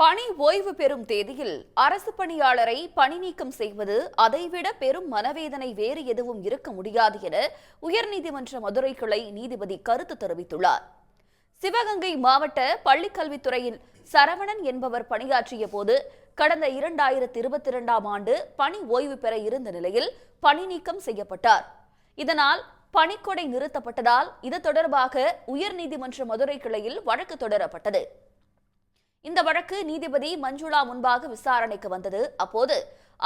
பணி ஓய்வு பெறும் தேதியில் அரசு பணியாளரை பணி நீக்கம் செய்வது அதைவிட பெரும் மனவேதனை வேறு எதுவும் இருக்க முடியாது என உயர்நீதிமன்ற மதுரை கிளை நீதிபதி கருத்து தெரிவித்துள்ளார். சிவகங்கை மாவட்ட பள்ளிக்கல்வித்துறையில் சரவணன் என்பவர் பணியாற்றிய போது கடந்த இரண்டாயிரத்தி இருபத்தி இரண்டாம் ஆண்டு பணி ஓய்வு பெற இருந்த நிலையில் பணி நீக்கம் செய்யப்பட்டார். இதனால் பணிக்கொடை நிறுத்தப்பட்டதால் இது தொடர்பாக உயர்நீதிமன்ற மதுரை கிளையில் வழக்கு தொடரப்பட்டது. இந்த வழக்கு நீதிபதி மஞ்சுளா முன்பாக விசாரணைக்கு வந்தது. அப்போது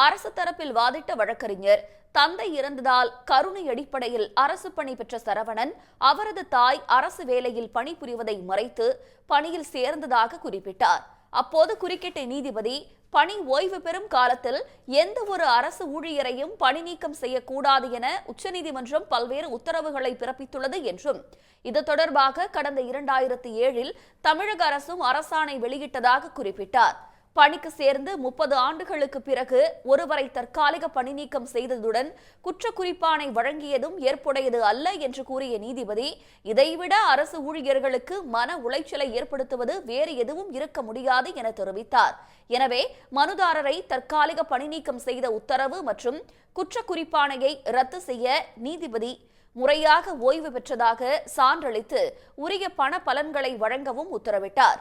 அரசு தரப்பில் வாதிட்ட வழக்கறிஞர் தந்தை இறந்ததால் கருணை அடிப்படையில் அரசு பணி பெற்ற சரவணன் அவரது தாய் அரசு வேலையில் பணிபுரிவதை மறைத்து பணியில் சேர்ந்ததாக குறிப்பிட்டார். அப்போது குறுக்கிட்ட நீதிபதி பணி ஓய்வு பெறும் காலத்தில் எந்த ஒரு அரசு ஊழியரையும் பணி நீக்கம் செய்யக்கூடாது என உச்சநீதிமன்றம் பல்வேறு உத்தரவுகளை பிறப்பித்துள்ளது என்றும் இது தொடர்பாக கடந்த இரண்டாயிரத்தி ஏழில் தமிழக அரசும் அரசாணை வெளியிட்டதாக குறிப்பிட்டார். பணிக்கு சேர்ந்து முப்பது ஆண்டுகளுக்கு பிறகு ஒருவரை தற்காலிக பணி நீக்கம் செய்ததுடன் குற்றக்குறிப்பானை வழங்கியதும் ஏற்புடையது அல்ல என்று கூறிய நீதிபதி இதைவிட அரசு ஊழியர்களுக்கு மன உளைச்சலை ஏற்படுத்துவது வேறு எதுவும் இருக்க முடியாது என தெரிவித்தார். எனவே மனுதாரரை தற்காலிக பணி நீக்கம் செய்த உத்தரவு மற்றும் குற்றக்குறிப்பானையை ரத்து செய்ய நீதிபதி முறையாக ஓய்வு பெற்றதாக சான்றளித்து உரிய பண பலன்களை வழங்கவும் உத்தரவிட்டார்.